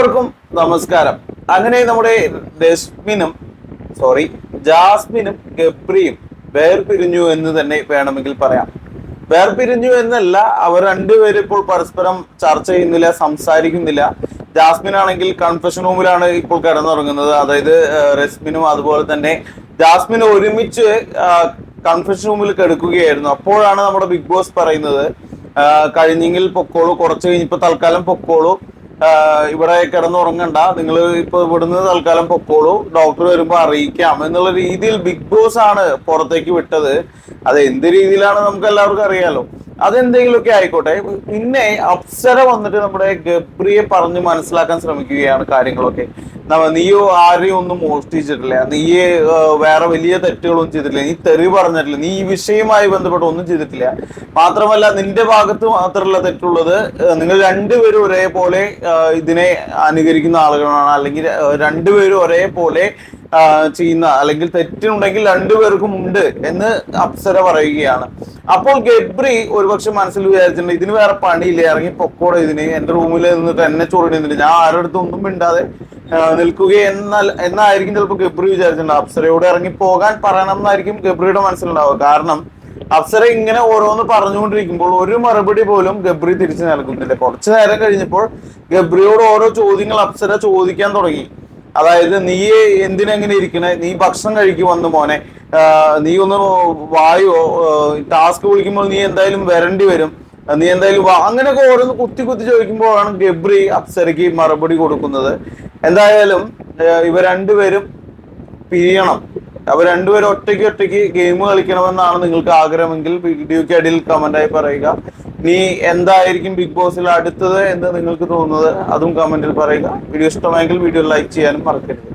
എല്ലാവർക്കും നമസ്കാരം. അങ്ങനെ നമ്മുടെ രശ്മിനും സോറി ജാസ്മിനും ഗബ്രിയും വേർപിരിഞ്ഞു എന്ന് തന്നെ വേണമെങ്കിൽ പറയാം. വേർപിരിഞ്ഞു എന്നല്ല അവർ രണ്ടുപേരും ഇപ്പോൾ പരസ്പരം ചർച്ച ചെയ്യുന്നില്ല സംസാരിക്കുന്നില്ല. ജാസ്മിൻ ആണെങ്കിൽ കൺഫെഷൻ റൂമിലാണ് ഇപ്പോൾ കിടന്നുറങ്ങുന്നത്. അതായത് റെസ്മിനും അതുപോലെ തന്നെ ജാസ്മിൻ ഒരുമിച്ച് കൺഫെഷൻ റൂമിൽ കിടക്കുകയായിരുന്നു. അപ്പോഴാണ് നമ്മുടെ ബിഗ് ബോസ് പറയുന്നത് കഴിഞ്ഞെങ്കിൽ പൊക്കോളൂ കുറച്ച് കഴിഞ്ഞിപ്പോ തൽക്കാലം പൊക്കോളൂ. ഇവിടെ കിടന്നുറങ്ങണ്ട. നിങ്ങൾ ഇപ്പൊ ഇവിടുന്ന് തൽക്കാലം പൊക്കോളൂ. ഡോക്ടർ വരുമ്പോ അറിയിക്കാം എന്നുള്ള രീതിയിൽ ബിഗ് ബോസ് ആണ് പുറത്തേക്ക് വിട്ടത്. അത് എന്ത് രീതിയിലാണ് നമുക്ക് എല്ലാവർക്കും അറിയാലോ. അതെന്തെങ്കിലുമൊക്കെ ആയിക്കോട്ടെ. പിന്നെ അപ്സര വന്നിട്ട് നമ്മുടെ ഗബ്രിയെ പറഞ്ഞു മനസ്സിലാക്കാൻ ശ്രമിക്കുകയാണ് കാര്യങ്ങളൊക്കെ. നീയോ ആരെയും ഒന്നും മോഷ്ടിച്ചിട്ടില്ല. നീ വേറെ വലിയ തെറ്റുകളൊന്നും ചെയ്തിട്ടില്ല. നീ തെറി പറഞ്ഞിട്ടില്ല. നീ ഈ വിഷയവുമായി ബന്ധപ്പെട്ട് ഒന്നും ചെയ്തിട്ടില്ല. മാത്രമല്ല നിന്റെ ഭാഗത്ത് മാത്രമല്ല തെറ്റുള്ളത് നിങ്ങൾ രണ്ടുപേരും ഒരേപോലെ ഇതിനെ അനുകരിക്കുന്ന ആളുകളാണ്. അല്ലെങ്കിൽ രണ്ടുപേരും ഒരേപോലെ ചെയ്യുന്ന അല്ലെങ്കിൽ തെറ്റുണ്ടെങ്കിൽ രണ്ടുപേർക്കും ഉണ്ട് എന്ന് അപ്സര പറയുകയാണ്. അപ്പോൾ ഗബ്രി ഒരുപക്ഷെ മനസ്സിൽ വിചാരിച്ചിട്ടുണ്ട് ഇതിന് വേറെ പണിയില്ല ഇറങ്ങി പൊക്കോടെ ഇതിന്. എന്റെ റൂമിൽ നിന്നിട്ട് എന്നെ ചോറിടുന്നില്ല ഞാൻ ആരുടെ അടുത്തൊന്നും മിണ്ടാതെ നിൽക്കുക എന്നാൽ എന്നായിരിക്കും ചിലപ്പോൾ ഗബ്രി വിചാരിച്ചിട്ടുണ്ട് അപ്സരയോട് ഇറങ്ങി പോകാൻ പറയണം എന്നായിരിക്കും ഗബ്രിയുടെ മനസ്സിലുണ്ടാവുക. കാരണം അപ്സര ഇങ്ങനെ ഓരോന്ന് പറഞ്ഞുകൊണ്ടിരിക്കുമ്പോൾ ഒരു മറുപടി പോലും ഗബ്രി തിരിച്ചു നൽകുന്നില്ല. കുറച്ചു നേരം കഴിഞ്ഞപ്പോൾ ഗബ്രിയോട് ഓരോ ചോദ്യങ്ങൾ അപ്സര ചോദിക്കാൻ തുടങ്ങി. അതായത് നീ എന്തിനെങ്ങനെ ഇരിക്കണേ? നീ ഭക്ഷണം കഴിക്കും വന്നു മോനെ. നീ ഒന്ന് വായോ? ടാസ്ക് വിളിക്കുമ്പോൾ നീ എന്തായാലും വരണ്ടി വരും. നീ എന്തായാലും അങ്ങനെയൊക്കെ ഓരോന്ന് കുത്തി കുത്തി ചോദിക്കുമ്പോഴാണ് ഗബ്രി അപ്സരയ്ക്ക് മറുപടി കൊടുക്കുന്നത്. എന്തായാലും ഇവർ ഇവ രണ്ടുപേരും പിരിയണം. അവർ രണ്ടുപേരും ഒറ്റയ്ക്ക് ഒറ്റയ്ക്ക് ഗെയിം കളിക്കണമെന്നാണ് നിങ്ങൾക്ക് ആഗ്രഹമെങ്കിൽ വീഡിയോയ്ക്ക് അടിയിൽ കമന്റായി പറയുക. നീ എന്തായിരിക്കും ബിഗ് ബോസിൽ അടുത്തത് എന്ന് നിങ്ങൾക്ക് തോന്നുന്നത് അതും കമന്റിൽ പറയുക. വീഡിയോ ഇഷ്ടമായെങ്കിൽ വീഡിയോ ലൈക്ക് ചെയ്യാനും മറക്കരുത്.